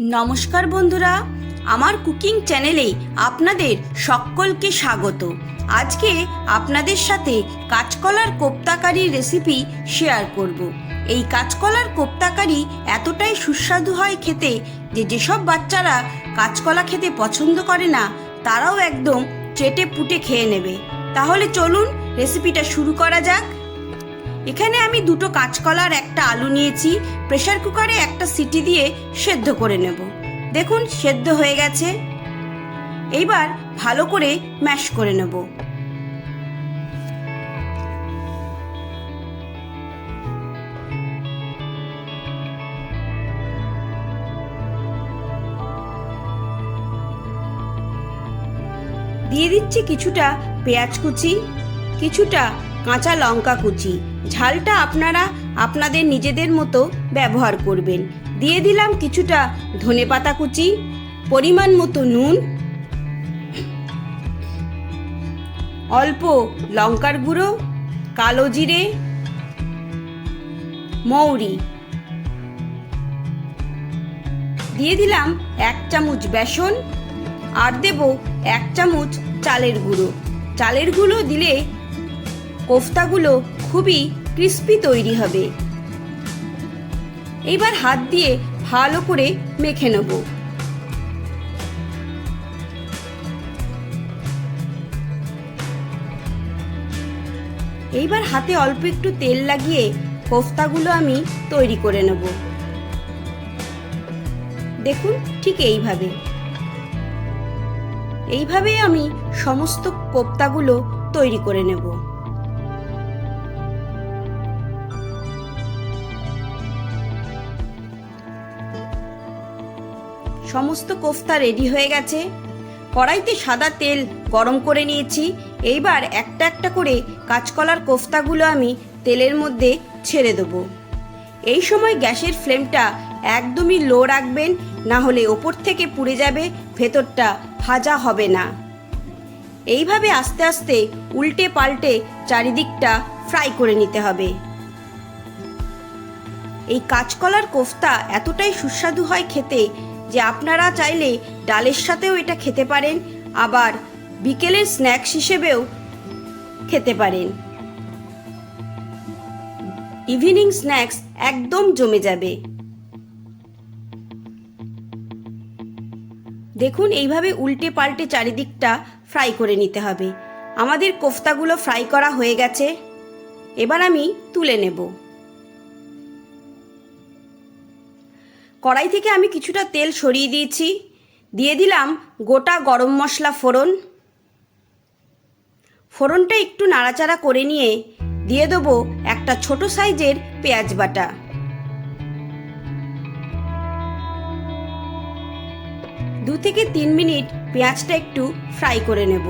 নমস্কার বন্ধুরা, আমার কুকিং চ্যানেলে আপনাদের সকলকে স্বাগত। আজকে আপনাদের সাথে কাঁচকলার কোপ্তাকারির রেসিপি শেয়ার করব। এই কাঁচকলার কোপ্তাকারি এতটাই সুস্বাদু হয় খেতে যে যেসব বাচ্চারা কাঁচকলা খেতে পছন্দ করে না, তারাও একদম চেটে পুটে খেয়ে নেবে। তাহলে চলুন রেসিপিটা শুরু করা যাক। এখানে আমি দুটো কাঁচকলার একটা আলু নিয়েছি প্রেসার কুকারে একটা সিটি দিয়ে সেদ্ধ করে নেব। দেখুন, সেদ্ধ হয়ে গেছে। এইবার ভালো করে ম্যাশ করে নেব। দিয়ে দিচ্ছি কিছুটা পেঁয়াজ কুচি, কিছুটা কাঁচা লঙ্কা কুচি। ঝালটা আপনারা আপনাদের নিজেদের মতো ব্যবহার করবেন। দিয়ে দিলাম কিছুটা ধনেপাতা কুচি, পরিমাণ মতো নুন, অল্প লঙ্কার গুঁড়ো, কালো জিরে, মৌরি। দিয়ে দিলাম এক চামচ বেসন আর দেব এক চামচ চালের গুঁড়ো। চালের গুঁড়ো দিলে কোফতাগুলো খুবই ক্রিস্পি তৈরি হবে। এইবার হাত দিয়ে ভালো করে মেখে নেব। এইবার হাতে অল্প একটু তেল লাগিয়ে কোফতাগুলো আমি তৈরি করে নেব। দেখুন, ঠিক এইভাবে। এইভাবেই আমি সমস্ত কোপ্তাগুলো তৈরি করে নেব। সমস্ত কোফতা রেডি হয়ে গেছে। কড়াইতে সাদা তেল গরম করে নিয়েছি। এইবার একটা একটা করে কাঁচকলার কোফতাগুলো আমি তেলের মধ্যে ছেড়ে দেবো। এই সময় গ্যাসের ফ্লেমটা একদমই লো রাখবেন, না হলে ওপর থেকে পুড়ে যাবে, ভেতরটা ভাজা হবে না। এইভাবে আস্তে আস্তে উল্টে পাল্টে চারিদিকটা ফ্রাই করে নিতে হবে। এই কাঁচকলার কোফতা এতটাই সুস্বাদু হয় খেতে যে আপনারা চাইলে ডালের সাথেও এটা খেতে পারেন, আবার বিকেলের স্ন্যাক্স হিসেবেও খেতে পারেন। ইভিনিং স্ন্যাক্স একদম জমে যাবে। দেখুন, এইভাবে উল্টে পাল্টে চারিদিকটা ফ্রাই করে নিতে হবে। আমাদের কোফতাগুলো ফ্রাই করা হয়ে গেছে। এবার আমি তুলে নেব। কড়াই থেকে আমি কিছুটা তেল সরিয়ে দিয়েছি। দিয়ে দিলাম গোটা গরম মশলা ফোড়ন। ফোড়নটা একটু নাড়াচাড়া করে নিয়ে দিয়ে দেবো একটা ছোট সাইজের পেঁয়াজ বাটা। দু থেকে তিন মিনিট পেঁয়াজটা একটু ফ্রাই করে নেব।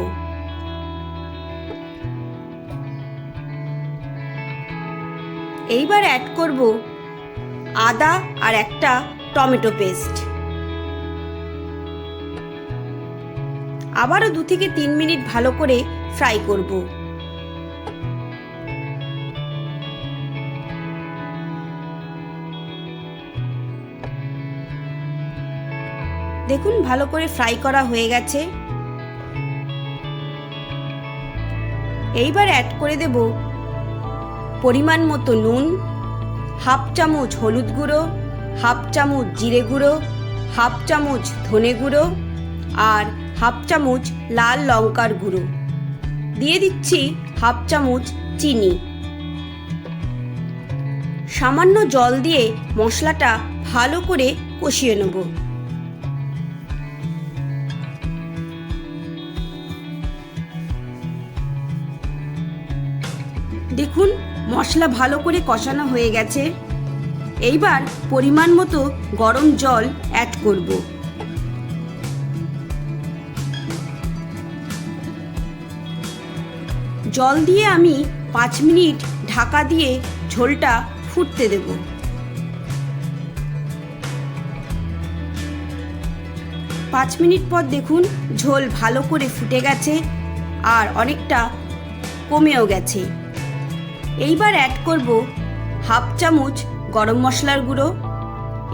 এইবার অ্যাড করব আদা আর একটা টমেটো পেস্ট। আবারও দু থেকে তিন মিনিট ভালো করে ফ্রাই করব। দেখুন, ভালো করে ফ্রাই করা হয়ে গেছে। এইবার অ্যাড করে দেব পরিমাণ মতো নুন, হাফ চামচ হলুদ গুঁড়ো হাফ চামচ জিরে গুঁড়ো, হাফ চামচ ধনে গুঁড়ো আর হাফ চামচ লাল লঙ্কার গুঁড়ো। দিয়ে দিচ্ছি হাফ চামচ চিনি। সামান্য জল দিয়ে মশলাটা ভালো করে কষিয়ে নেব। দেখুন, মশলা ভালো করে কষানো হয়ে গেছে। এইবার পরিমাণ মতো গরম জল অ্যাড করব। জল দিয়ে আমি পাঁচ মিনিট ঢাকা দিয়ে ঝোলটা ফুটতে দেব। পাঁচ মিনিট পর দেখুন ঝোল ভালো করে ফুটে গেছে আর অনেকটা কমেও গেছে। এইবার অ্যাড করব হাফ চামচ গরম মশলার গুঁড়ো।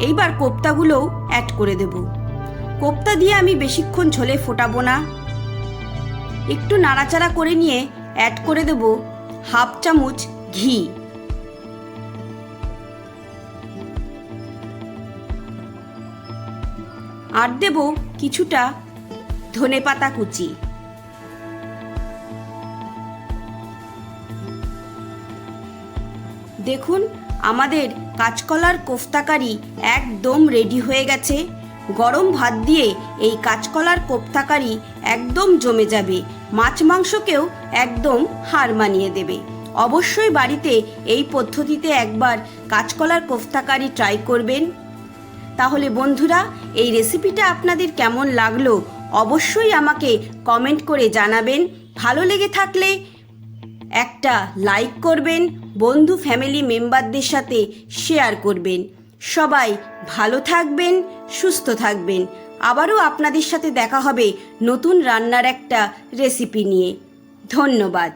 এইবার কোপ্তাগুলোও অ্যাড করে দেব। কোপ্তা দিয়ে আমি বেশিক্ষণ ঝোলে ফোটাবো না। একটু নাড়াচাড়া করে নিয়ে অ্যাড করে দেব হাফ চামচ ঘি। আর দেব কিছুটা ধনেপাতা কুচি। দেখুন আমাদের কাঁচকলার কোফতাকারি একদম রেডি হয়ে গেছে। গরম ভাত দিয়ে এই কাঁচকলার কোফতাকারি একদম জমে যাবে। মাছ মাংসকেও একদম হার মানিয়ে দেবে। অবশ্যই বাড়িতে এই পদ্ধতিতে একবার কাঁচকলার কোফতাকারি ট্রাই করবেন। তাহলে বন্ধুরা, এই রেসিপিটা আপনাদের কেমন লাগল অবশ্যই আমাকে কমেন্ট করে জানাবেন। ভালো লেগে থাকলে একটা লাইক করবেন, বন্ধু ফ্যামিলি মেম্বারদের সাথে শেয়ার করবেন। সবাই ভালো থাকবেন, সুস্থ থাকবেন। আবারও আপনাদের সাথে দেখা হবে নতুন রান্নার একটা রেসিপি নিয়ে। ধন্যবাদ।